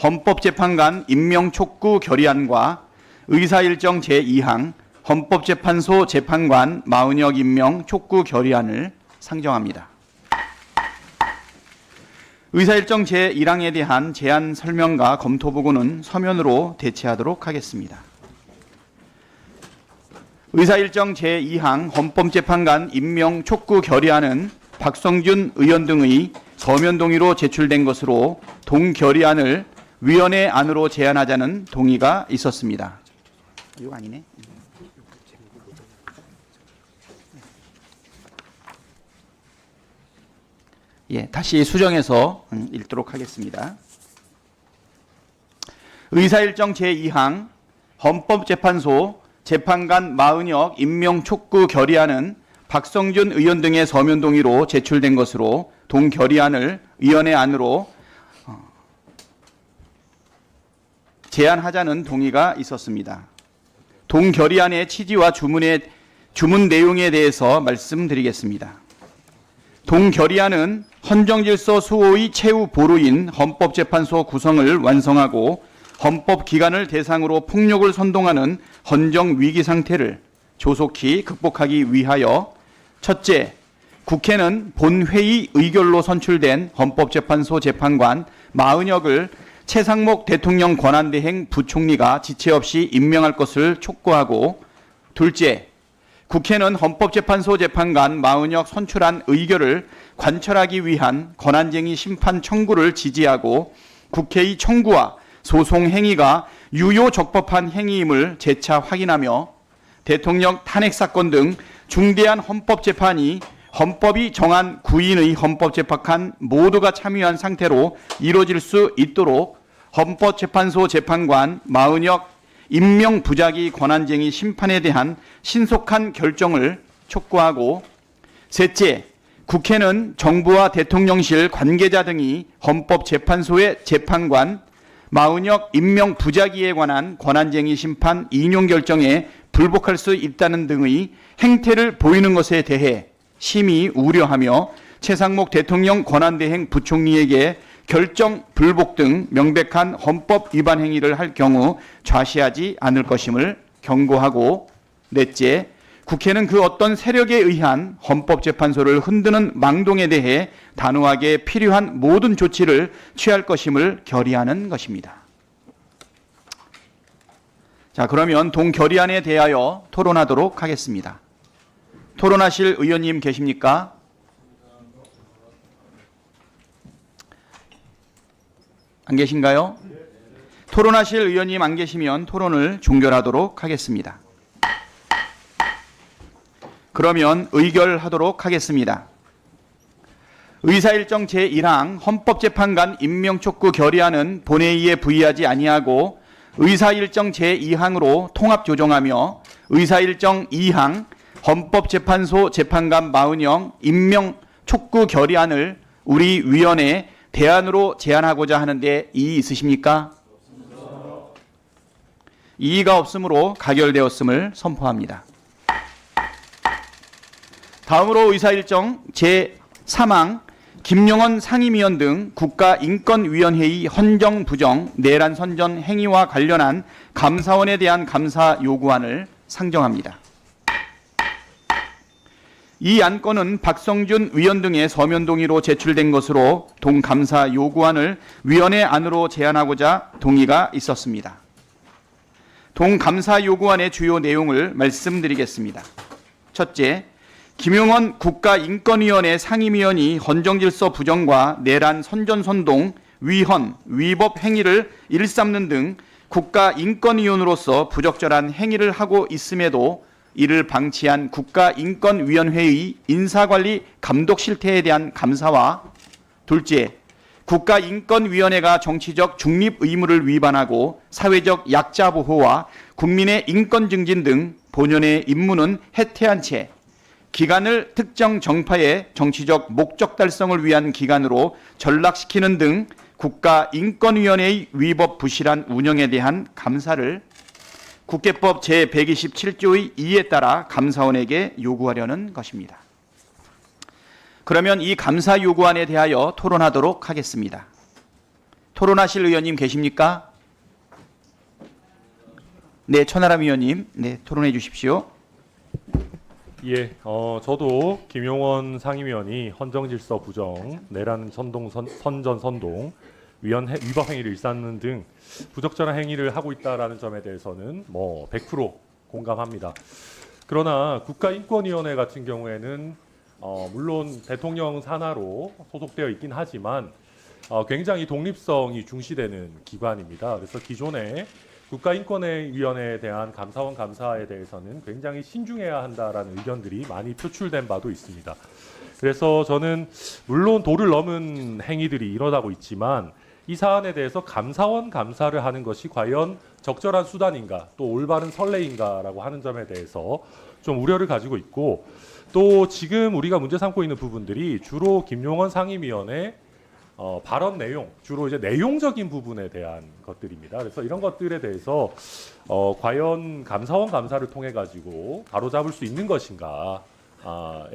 헌법재판관 임명 촉구 결의안과 의사일정 제2항 헌법재판소 재판관 마은혁 임명 촉구 결의안을 상정합니다. 의사일정 제1항에 대한 제안 설명과 검토 보고는 서면으로 대체하도록 하겠습니다. 의사일정 제2항 헌법재판관 임명 촉구 결의안은 박성준 의원 등의 서면 동의로 제출된 것으로 동결의안을 위원회 안으로 제안하자는 동의가 있었습니다. 이거 아니네. 예, 다시 수정해서 음, 읽도록 하겠습니다. 의사일정 제2항 헌법재판소 재판관 마은혁 임명 촉구 결의안은 박성준 의원 등의 서면 동의로 제출된 것으로 동결의안을 위원회 안으로 어, 제안하자는 동의가 있었습니다. 동결의안의 취지와 주문의 주문 내용에 대해서 말씀드리겠습니다. 동결의안은 헌정질서 수호의 최후 보루인 헌법재판소 구성을 완성하고 헌법 기관을 대상으로 폭력을 선동하는 헌정 위기 상태를 조속히 극복하기 위하여 첫째, 국회는 본회의 의결로 선출된 헌법재판소 재판관 마은혁을 최상목 대통령 권한대행 부총리가 지체 없이 임명할 것을 촉구하고 둘째, 국회는 헌법재판소 재판관 마은혁 선출한 의결을 관철하기 위한 권한쟁의 심판 청구를 지지하고 국회의 청구와 소송 행위가 유효 적법한 행위임을 재차 확인하며 대통령 탄핵 사건 등 중대한 헌법 재판이 헌법이 정한 구인의 헌법 재판관 모두가 참여한 상태로 이루어질 수 있도록 헌법재판소 재판관 마은혁 임명 부작위 권한쟁의 심판에 대한 신속한 결정을 촉구하고 셋째, 국회는 정부와 대통령실 관계자 등이 헌법재판소의 재판관 마은혁 임명 부작위에 관한 권한쟁의 심판 인용 결정에 불복할 수 있다는 등의 행태를 보이는 것에 대해 심히 우려하며 최상목 대통령 권한대행 부총리에게 결정 불복 등 명백한 헌법 위반 행위를 할 경우 좌시하지 않을 것임을 경고하고 넷째 국회는 그 어떤 세력에 의한 헌법재판소를 흔드는 망동에 대해 단호하게 필요한 모든 조치를 취할 것임을 결의하는 것입니다. 자, 그러면 동결의안에 대하여 토론하도록 하겠습니다. 토론하실 의원님 계십니까? 안 계신가요? 토론하실 의원님 안 계시면 토론을 종결하도록 하겠습니다. 그러면 의결하도록 하겠습니다. 의사일정 제1항 헌법재판관 임명촉구 결의안은 본회의에 부의하지 아니하고 의사일정 제2항으로 통합 조정하며 의사일정 2항 헌법재판소 재판관 마은영 임명 촉구 결의안을 우리 위원회 대안으로 제안하고자 하는데 이의 있으십니까? 이의가 없으므로 가결되었음을 선포합니다. 다음으로 의사일정 제3항 김용원 상임위원 등 국가인권위원회의 헌정 부정 내란 선전 행위와 관련한 감사원에 대한 감사 요구안을 상정합니다. 이 안건은 박성준 위원 등의 서면 동의로 제출된 것으로 동감사 요구안을 위원회 안으로 제안하고자 동의가 있었습니다. 동감사 요구안의 주요 내용을 말씀드리겠습니다. 첫째, 김용원 국가인권위원회 상임위원이 헌정질서 부정과 내란 선전선동, 위헌, 위법 행위를 일삼는 등 국가인권위원으로서 부적절한 행위를 하고 있음에도 이를 방치한 국가인권위원회의 인사관리 감독 실태에 대한 감사와 둘째, 국가인권위원회가 정치적 중립 의무를 위반하고 사회적 약자 보호와 국민의 인권 증진 등 본연의 임무는 해태한 채 기관을 특정 정파의 정치적 목적 달성을 위한 기관으로 전락시키는 등 국가인권위원회의 위법 부실한 운영에 대한 감사를 국회법 제127조의 2에 따라 감사원에게 요구하려는 것입니다. 그러면 이 감사 요구안에 대하여 토론하도록 하겠습니다. 토론하실 의원님 계십니까? 네, 천하람 의원님, 네, 토론해 주십시오. 예, 어, 저도 김용원 상임위원이 헌정질서 부정, 내란 선동 선, 선전 선동, 위헌 해- 위법 행위를 일삼는 등 부적절한 행위를 하고 있다라는 점에 대해서는 뭐 100% 공감합니다. 그러나 국가인권위원회 같은 경우에는 어, 물론 대통령 산하로 소속되어 있긴 하지만 어, 굉장히 독립성이 중시되는 기관입니다. 그래서 기존에 국가인권위원회에 대한 감사원 감사에 대해서는 굉장히 신중해야 한다라는 의견들이 많이 표출된 바도 있습니다. 그래서 저는 물론 도를 넘은 행위들이 일어나고 있지만 이 사안에 대해서 감사원 감사를 하는 것이 과연 적절한 수단인가 또 올바른 선례인가라고 하는 점에 대해서 좀 우려를 가지고 있고 또 지금 우리가 문제 삼고 있는 부분들이 주로 김용원 상임위원회 어, 발언 내용 주로 이제 내용적인 부분에 대한 것들입니다. 그래서 이런 것들에 대해서 어, 과연 감사원 감사를 통해 가지고 바로잡을 수 있는 것인가에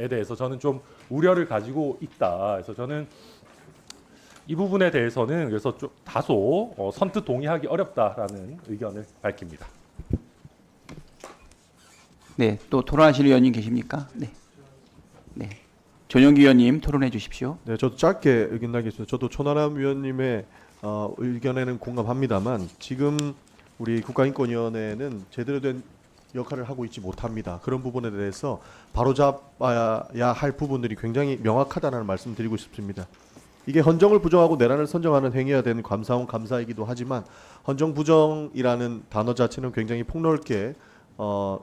대해서 저는 좀 우려를 가지고 있다. 그래서 저는 이 부분에 대해서는 그래서 좀 다소 어, 선뜻 동의하기 어렵다라는 의견을 밝힙니다. 네, 또 토론하실 의원님 계십니까? 네, 네, 전용기 의원님 토론해 주십시오. 네, 저도 짧게 의견 나겠습니다. 저도 천하람 위원님의 어, 의견에는 공감합니다만 지금 우리 국가인권위원회는 제대로 된 역할을 하고 있지 못합니다. 그런 부분에 대해서 바로잡아야 할 부분들이 굉장히 명확하다는 말씀 드리고 싶습니다. 이게 헌정을 부정하고 내란을 선정하는 행위가 된 감사원 감사이기도 하지만 헌정 부정이라는 단어 자체는 굉장히 폭넓게 어,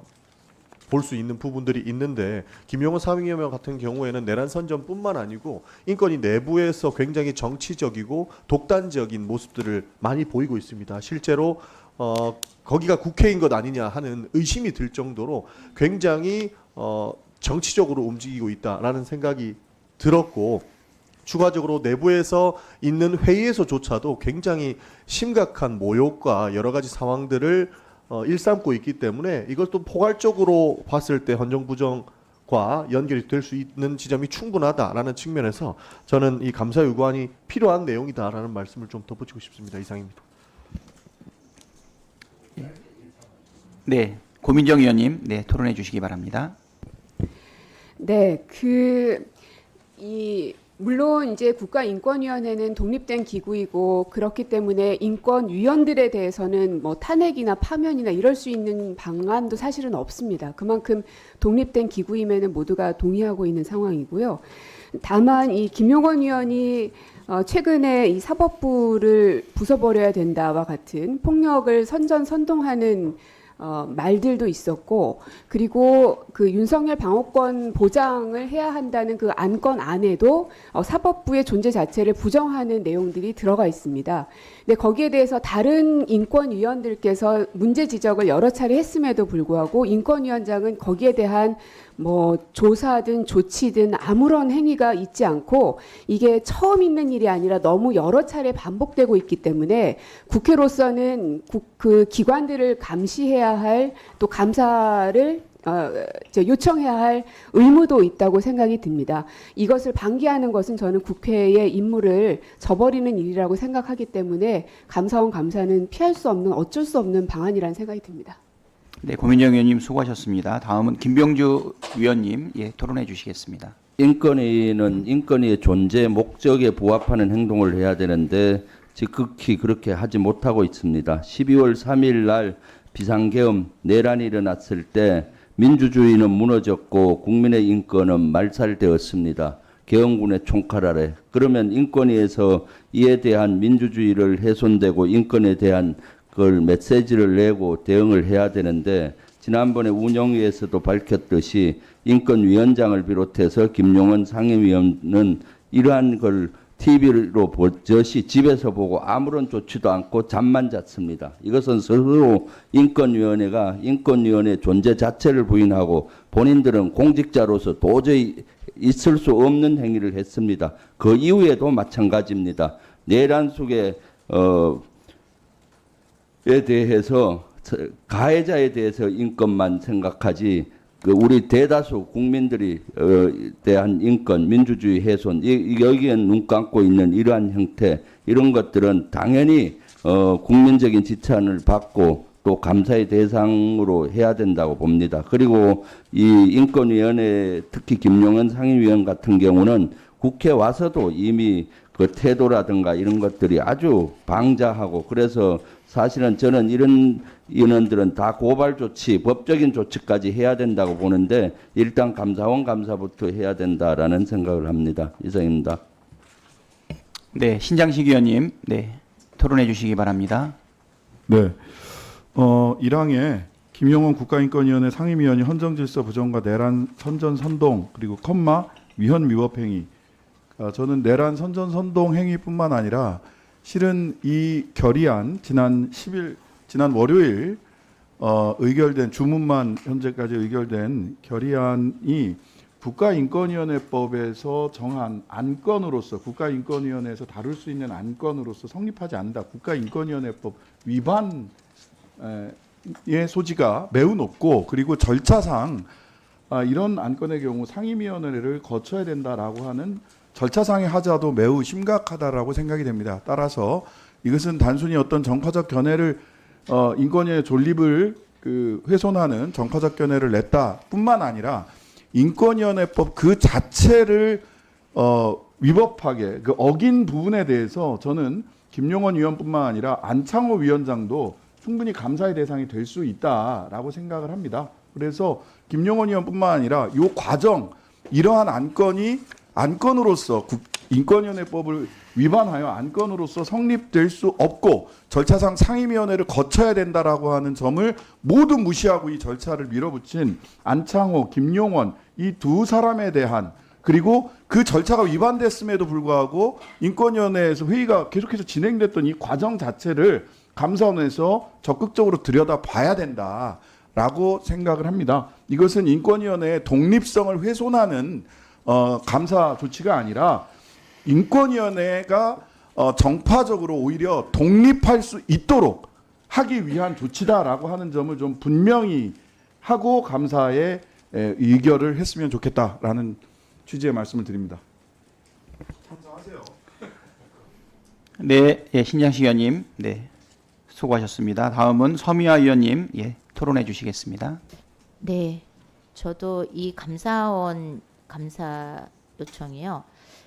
볼 수 있는 부분들이 있는데 김용원 상임위원 같은 경우에는 내란 선전뿐만 아니고 인권위 내부에서 굉장히 정치적이고 독단적인 모습들을 많이 보이고 있습니다. 실제로 어, 거기가 국회인 것 아니냐 하는 의심이 들 정도로 굉장히 어, 정치적으로 움직이고 있다라는 생각이 들었고 추가적으로 내부에서 있는 회의에서조차도 굉장히 심각한 모욕과 여러 가지 상황들을 어, 일삼고 있기 때문에 이걸 또 포괄적으로 봤을 때 헌정부정과 연결이 될 수 있는 지점이 충분하다라는 측면에서 저는 이 감사 요구안이 필요한 내용이다라는 말씀을 좀 덧붙이고 싶습니다. 이상입니다. 네, 고민정 의원님, 네, 토론해 주시기 바랍니다. 네, 그, 이, 물론 이제 국가인권위원회는 독립된 기구이고 그렇기 때문에 인권위원들에 대해서는 뭐 탄핵이나 파면이나 이럴 수 있는 방안도 사실은 없습니다. 그만큼 독립된 기구임에는 모두가 동의하고 있는 상황이고요. 다만 이 김용원 의원이 어, 최근에 이 사법부를 부숴버려야 된다와 같은 폭력을 선전 선동하는 어, 말들도 있었고 그리고 그 윤석열 방어권 보장을 해야 한다는 그 안건 안에도 어, 사법부의 존재 자체를 부정하는 내용들이 들어가 있습니다. 근데 거기에 대해서 다른 인권위원들께서 문제 지적을 여러 차례 했음에도 불구하고 인권위원장은 거기에 대한 뭐 조사든 조치든 아무런 행위가 있지 않고 이게 처음 있는 일이 아니라 너무 여러 차례 반복되고 있기 때문에 국회로서는 국, 그 기관들을 감시해야 할 또 감사를 어, 저 요청해야 할 의무도 있다고 생각이 듭니다. 이것을 방기하는 것은 저는 국회의 임무를 저버리는 일이라고 생각하기 때문에 감사원 감사는 피할 수 없는 어쩔 수 없는 방안이라는 생각이 듭니다. 네, 고민정 의원님 수고하셨습니다. 다음은 김병주 위원님, 예, 토론해 주시겠습니다. 인권위는 인권위의 존재 목적에 부합하는 행동을 해야 되는데 지극히 그렇게 하지 못하고 있습니다. 12월 3일 날 비상계엄 내란이 일어났을 때 민주주의는 무너졌고 국민의 인권은 말살되었습니다. 계엄군의 총칼 아래. 그러면 인권위에서 이에 대한 민주주의를 훼손되고 인권에 대한 그걸 메시지를 내고 대응을 해야 되는데 지난번에 운영위에서도 밝혔듯이 인권위원장을 비롯해서 김용원 상임위원은 이러한 걸 TV로 보듯이 집에서 보고 아무런 조치도 않고 잠만 잤습니다. 이것은 스스로 인권위원회가 인권위원회 존재 자체를 부인하고 본인들은 공직자로서 도저히 있을 수 없는 행위를 했습니다. 그 이후에도 마찬가지입니다. 내란 속에 어, 에 대해서 가해자에 대해서 인권만 생각하지 그 우리 대다수 국민들이 어, 대한 인권, 민주주의 훼손 이, 이- 여기에 눈 감고 있는 이러한 형태 이런 것들은 당연히 어, 국민적인 지탄을 받고 또 감사의 대상으로 해야 된다고 봅니다. 그리고 이 인권위원회 특히 김용현 상임위원 같은 경우는 국회 와서도 이미 그 태도라든가 이런 것들이 아주 방자하고 그래서 사실은 저는 이런 인원들은 다 고발 조치, 법적인 조치까지 해야 된다고 보는데 일단 감사원 감사부터 해야 된다라는 생각을 합니다. 이상입니다. 네, 신장식 의원님, 네, 토론해 주시기 바랍니다. 네. 어, 1항에 김용원 국가인권위원회 상임위원이 헌정질서 부정과 내란 선전 선동 그리고 컴마 위헌 위법 행위. 어, 저는 내란 선전 선동 행위뿐만 아니라 실은 이 결의안 지난 10일 지난 월요일 어, 의결된 주문만 현재까지 의결된 결의안이 국가인권위원회법에서 정한 안건으로서 국가인권위원회에서 다룰 수 있는 안건으로서 성립하지 않는다. 국가인권위원회법 위반의 소지가 매우 높고 그리고 절차상 아, 이런 안건의 경우 상임위원회를 거쳐야 된다라고 하는 절차상의 하자도 매우 심각하다라고 생각이 됩니다. 따라서 이것은 단순히 어떤 정파적 견해를 어, 인권의 존립을 그 훼손하는 정파적 견해를 냈다뿐만 아니라 인권위원회법 그 자체를 어, 위법하게 그 어긴 부분에 대해서 저는 김용원 위원뿐만 아니라 안창호 위원장도 충분히 감사의 대상이 될 수 있다라고 생각을 합니다. 그래서 김용원 의원뿐만 아니라 이 과정 이러한 안건이 안건으로서 국- 인권위원회법을 위반하여 안건으로서 성립될 수 없고 절차상 상임위원회를 거쳐야 된다라고 하는 점을 모두 무시하고 이 절차를 밀어붙인 안창호, 김용원 이 두 사람에 대한 그리고 그 절차가 위반됐음에도 불구하고 인권위원회에서 회의가 계속해서 진행됐던 이 과정 자체를 감사원에서 적극적으로 들여다 봐야 된다라고 생각을 합니다. 이것은 인권위원회의 독립성을 훼손하는 어, 감사 조치가 아니라 인권위원회가 어, 정파적으로 오히려 독립할 수 있도록 하기 위한 조치다라고 하는 점을 좀 분명히 하고 감사에 에, 의결을 했으면 좋겠다라는 취지의 말씀을 드립니다. 네, 예, 신장식 의원님, 네, 수고하셨습니다. 다음은 서미화 의원님, 예, 토론해 주시겠습니다. 네, 저도 이 감사원 감사 요청이요.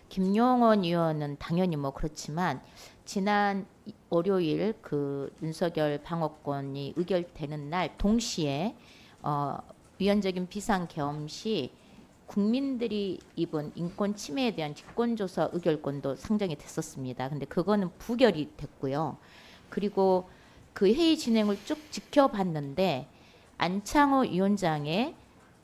김용원 의원은 당연히 뭐 그렇지만 지난 월요일 그 윤석열 방어권이 의결되는 날 동시에 어, 위헌적인 비상 겸시 국민들이 입은 인권 침해에 대한 직권조사 의결권도 상정이 됐었습니다. 근데 그거는 부결이 됐고요. 그리고 그 회의 진행을 쭉 지켜봤는데 안창호 위원장의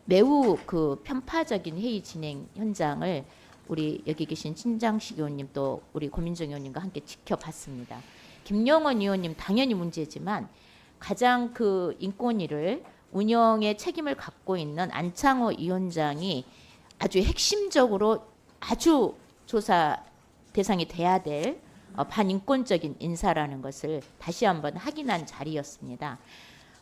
매우 그 편파적인 회의 진행 현장을 우리 여기 계신 신장식 의원님 또 우리 고민정 의원님과 함께 지켜봤습니다. 김영원 의원님 당연히 문제지만 가장 그 인권위를 운영의 책임을 갖고 있는 안창호 위원장이 아주 핵심적으로 아주 조사 대상이 돼야 될 어, 반인권적인 인사라는 것을 다시 한번 확인한 자리였습니다.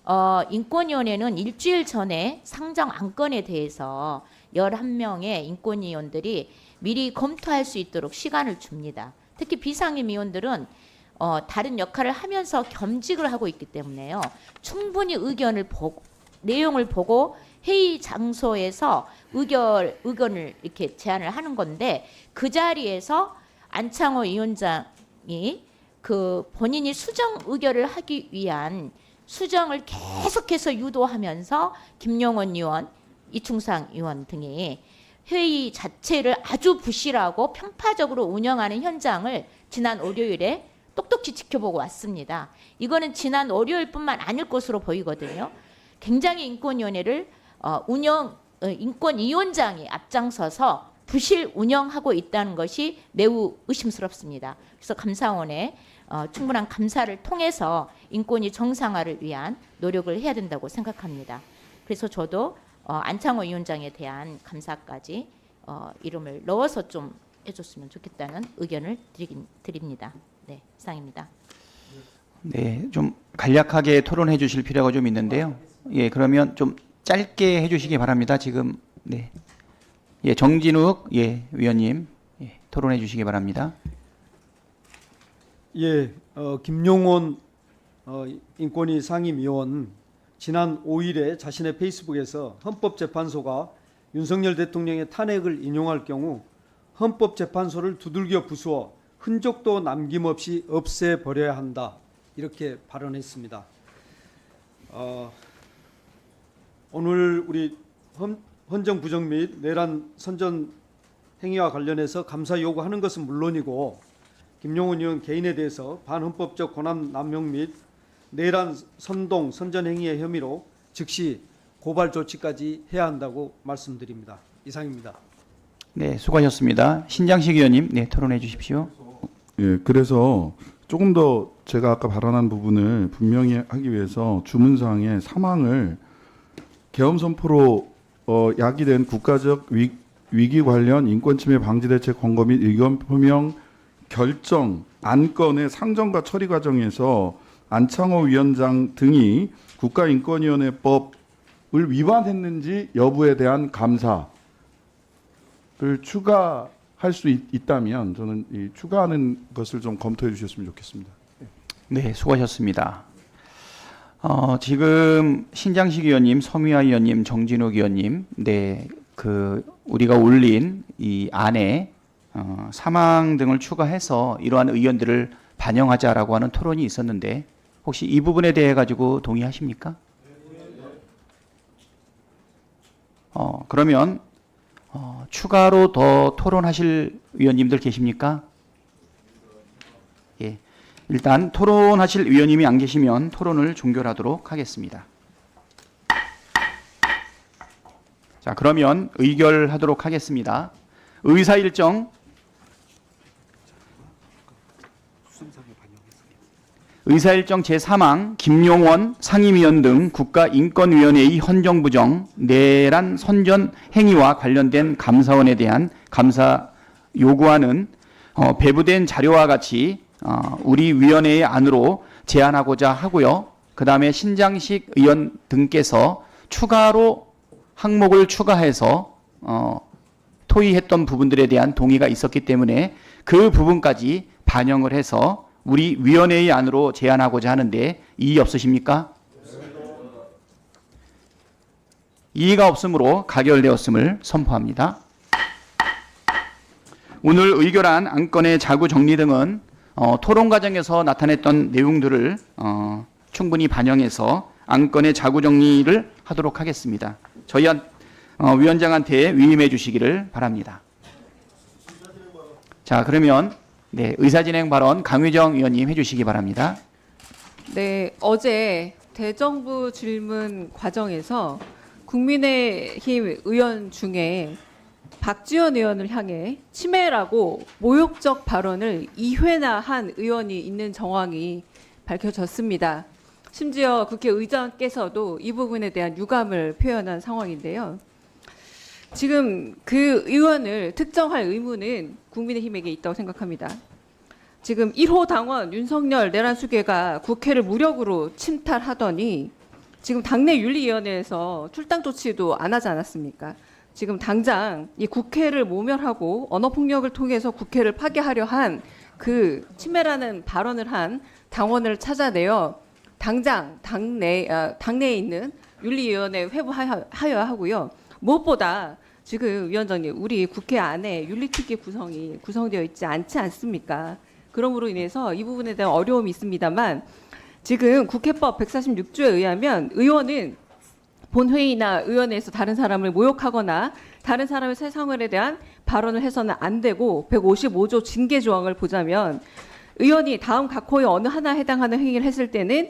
어, 인권위원회는 일주일 전에 상정 안건에 대해서 11명의 인권위원들이 미리 검토할 수 있도록 시간을 줍니다. 특히 비상임 위원들은 어, 다른 역할을 하면서 겸직을 하고 있기 때문에요. 충분히 의견을 보고 내용을 보고 회의 장소에서 의결 의견을 이렇게 제안을 하는 건데 그 자리에서 안창호 위원장이 그 본인이 수정 의결을 하기 위한 수정을 계속해서 유도하면서 김용원 의원, 이충상 의원 등이 회의 자체를 아주 부실하고 편파적으로 운영하는 현장을 지난 월요일에 똑똑히 지켜보고 왔습니다. 이거는 지난 월요일뿐만 아닐 것으로 보이거든요. 굉장히 인권위원회를 어, 운영 어, 인권위원장이 앞장서서 부실 운영하고 있다는 것이 매우 의심스럽습니다. 그래서 감사원에 어, 충분한 감사를 통해서 인권위 정상화를 위한 노력을 해야 된다고 생각합니다. 그래서 저도 어, 안창호 위원장에 대한 감사까지 어, 이름을 넣어서 좀 해줬으면 좋겠다는 의견을 드리긴, 드립니다. 네, 이상입니다. 네, 좀 간략하게 토론해 주실 필요가 좀 있는데요. 예, 그러면 좀 짧게 해 주시기 바랍니다. 지금 네, 예 정진욱 예 위원님 예, 토론해 주시기 바랍니다. 예, 어, 김용원 어, 인권위 상임위원 지난 5일에 자신의 페이스북에서 헌법재판소가 윤석열 대통령의 탄핵을 인용할 경우 헌법재판소를 두들겨 부수어 흔적도 남김없이 없애버려야 한다 이렇게 발언했습니다. 어, 오늘 우리 헌, 헌정 부정 및 내란 선전 행위와 관련해서 감사 요구하는 것은 물론이고 김용훈 의원 개인에 대해서 반헌법적 권한 남용 및 내란 선동 선전 행위의 혐의로 즉시 고발 조치까지 해야 한다고 말씀드립니다. 이상입니다. 네 수고하셨습니다. 신장식 의원님 네 토론해 주십시오. 예, 그래서 조금 더 제가 아까 발언한 부분을 분명히 하기 위해서 주문상의 사망을 계엄 선포로 어, 야기된 국가적 위, 위기 관련 인권 침해 방지 대책 권고 및 의견 표명 결정 안건의 상정과 처리 과정에서 안창호 위원장 등이 국가인권위원회법을 위반했는지 여부에 대한 감사를 추가할 수 있, 있다면 저는 이 추가하는 것을 좀 검토해 주셨으면 좋겠습니다. 네, 수고하셨습니다. 어, 지금 신장식 의원님, 서미화 의원님, 정진욱 의원님, 네, 그 우리가 올린 이 안에 어, 사망 등을 추가해서 이러한 의견들을 반영하자라고 하는 토론이 있었는데 혹시 이 부분에 대해 가지고 동의하십니까? 어, 그러면 어, 추가로 더 토론하실 의원님들 계십니까? 예. 일단 토론하실 위원님이 안 계시면 토론을 종결하도록 하겠습니다. 자, 그러면 의결하도록 하겠습니다. 의사 일정 의사 일정 제3항 김용원 상임위원 등 국가인권위원회의 헌정부정 내란 선전 행위와 관련된 감사원에 대한 감사 요구안은 어, 배부된 자료와 같이 어, 우리 위원회의 안으로 제안하고자 하고요. 그 다음에 신장식 의원 등께서 추가로 항목을 추가해서 어, 토의했던 부분들에 대한 동의가 있었기 때문에 그 부분까지 반영을 해서 우리 위원회의 안으로 제안하고자 하는데 이의 없으십니까? 이의가 없으므로 가결되었음을 선포합니다. 오늘 의결한 안건의 자구 정리 등은 어, 토론 과정에서 나타냈던 내용들을 어, 충분히 반영해서 안건의 자구 정리를 하도록 하겠습니다. 저희 한, 어, 위원장한테 위임해 주시기를 바랍니다. 자 그러면 네, 의사진행 발언 강유정 의원님 해주시기 바랍니다. 네, 어제 대정부 질문 과정에서 국민의힘 의원 중에 박지원 의원을 향해 치매라고 모욕적 발언을 2회나 한 의원이 있는 정황이 밝혀졌습니다. 심지어 국회의장께서도 이 부분에 대한 유감을 표현한 상황인데요. 지금 그 의원을 특정할 의무는 국민의힘에게 있다고 생각합니다. 지금 1호 당원 윤석열 내란 수계가 국회를 무력으로 침탈하더니 지금 당내 윤리위원회에서 출당 조치도 안 하지 않았습니까? 지금 당장 이 국회를 모멸하고 언어 폭력을 통해서 국회를 파괴하려 한그 치매라는 발언을 한 당원을 찾아내어 당장 당내 아, 당내에 있는 윤리위원회 회부하여야 하고요. 무엇보다 지금 위원장님 우리 국회 안에 윤리특위 구성이 구성되어 있지 않지 않습니까? 그러므로 인해서 이 부분에 대한 어려움이 있습니다만 지금 국회법 146조에 의하면 의원은 본회의나 의원회에서 다른 사람을 모욕하거나 다른 사람의 세상에 대한 발언을 해서는 안 되고 155조 징계 조항을 보자면 의원이 다음 각 호의 어느 하나 해당하는 행위를 했을 때는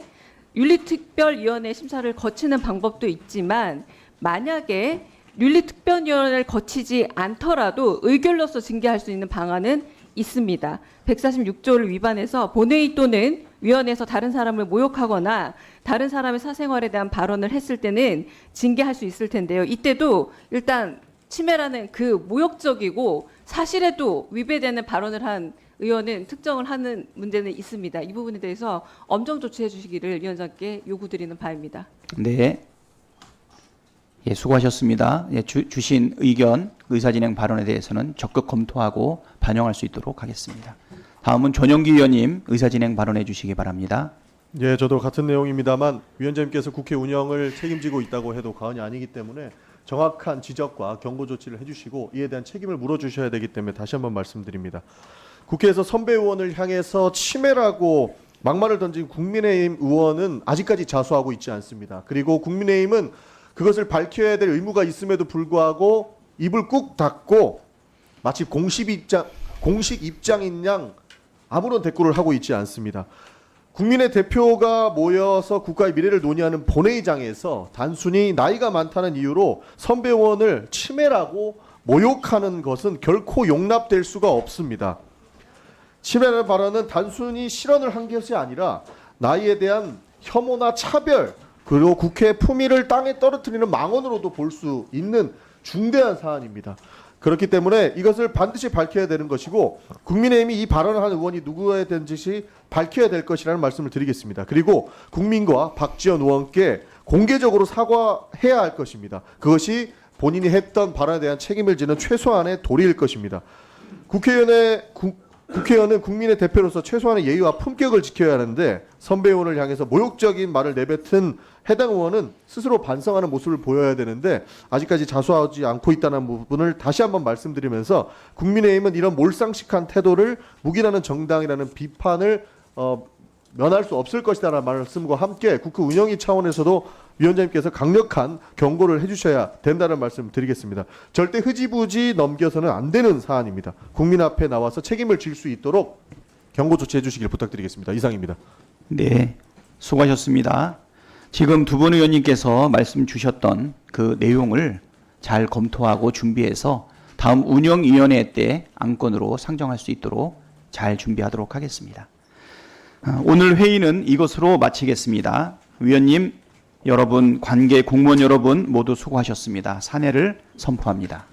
윤리특별위원회 심사를 거치는 방법도 있지만 만약에 윤리특별위원회를 거치지 않더라도 의결로서 징계할 수 있는 방안은 있습니다. 146조를 위반해서 본회의 또는 위원회에서 다른 사람을 모욕하거나 다른 사람의 사생활에 대한 발언을 했을 때는 징계할 수 있을 텐데요. 이때도 일단 치매라는 그 모욕적이고 사실에도 위배되는 발언을 한 의원은 특정을 하는 문제는 있습니다. 이 부분에 대해서 엄정 조치해 주시기를 위원장께 요구드리는 바입니다. 네. 예, 수고하셨습니다. 예, 주, 주신 의견, 의사진행 발언에 대해서는 적극 검토하고 반영할 수 있도록 하겠습니다. 다음은 전영기 의원님 의사진행 발언해 주시기 바랍니다. 예, 저도 같은 내용입니다만 위원장님께서 국회 운영을 책임지고 있다고 해도 과언이 아니기 때문에 정확한 지적과 경고 조치를 해주시고 이에 대한 책임을 물어주셔야 되기 때문에 다시 한번 말씀드립니다. 국회에서 선배 의원을 향해서 치매라고 막말을 던진 국민의힘 의원은 아직까지 자수하고 있지 않습니다. 그리고 국민의힘은 그것을 밝혀야 될 의무가 있음에도 불구하고 입을 꾹 닫고 마치 공식 입장 공식 입장인 양 아무런 대꾸를 하고 있지 않습니다. 국민의 대표가 모여서 국가의 미래를 논의하는 본회의장에서 단순히 나이가 많다는 이유로 선배 의원을 치매라고 모욕하는 것은 결코 용납될 수가 없습니다. 치매라는 발언은 단순히 실언을 한 것이 아니라 나이에 대한 혐오나 차별 그리고 국회 품위를 땅에 떨어뜨리는 망언으로도 볼 수 있는 중대한 사안입니다. 그렇기 때문에 이것을 반드시 밝혀야 되는 것이고 국민의힘이 이 발언을 한 의원이 누구에 된지 밝혀야 될 것이라는 말씀을 드리겠습니다. 그리고 국민과 박지원 의원께 공개적으로 사과해야 할 것입니다. 그것이 본인이 했던 발언에 대한 책임을 지는 최소한의 도리일 것입니다. 국회의원의 국, 국회의원은 국민의 대표로서 최소한의 예의와 품격을 지켜야 하는데 선배 의원을 향해서 모욕적인 말을 내뱉은 해당 의원은 스스로 반성하는 모습을 보여야 되는데 아직까지 자수하지 않고 있다는 부분을 다시 한번 말씀드리면서 국민의힘은 이런 몰상식한 태도를 묵인하는 정당이라는 비판을 어, 면할 수 없을 것이다라는 말씀과 함께 국회 운영위 차원에서도 위원장님께서 강력한 경고를 해주셔야 된다는 말씀 드리겠습니다. 절대 흐지부지 넘겨서는 안 되는 사안입니다. 국민 앞에 나와서 책임을 질 수 있도록 경고 조치해 주시길 부탁드리겠습니다. 이상입니다. 네, 수고하셨습니다. 지금 두 분 의원님께서 말씀 주셨던 그 내용을 잘 검토하고 준비해서 다음 운영위원회 때 안건으로 상정할 수 있도록 잘 준비하도록 하겠습니다. 아, 오늘 회의는 이것으로 마치겠습니다. 위원님, 여러분, 관계 공무원 여러분 모두 수고하셨습니다. 사내를 선포합니다.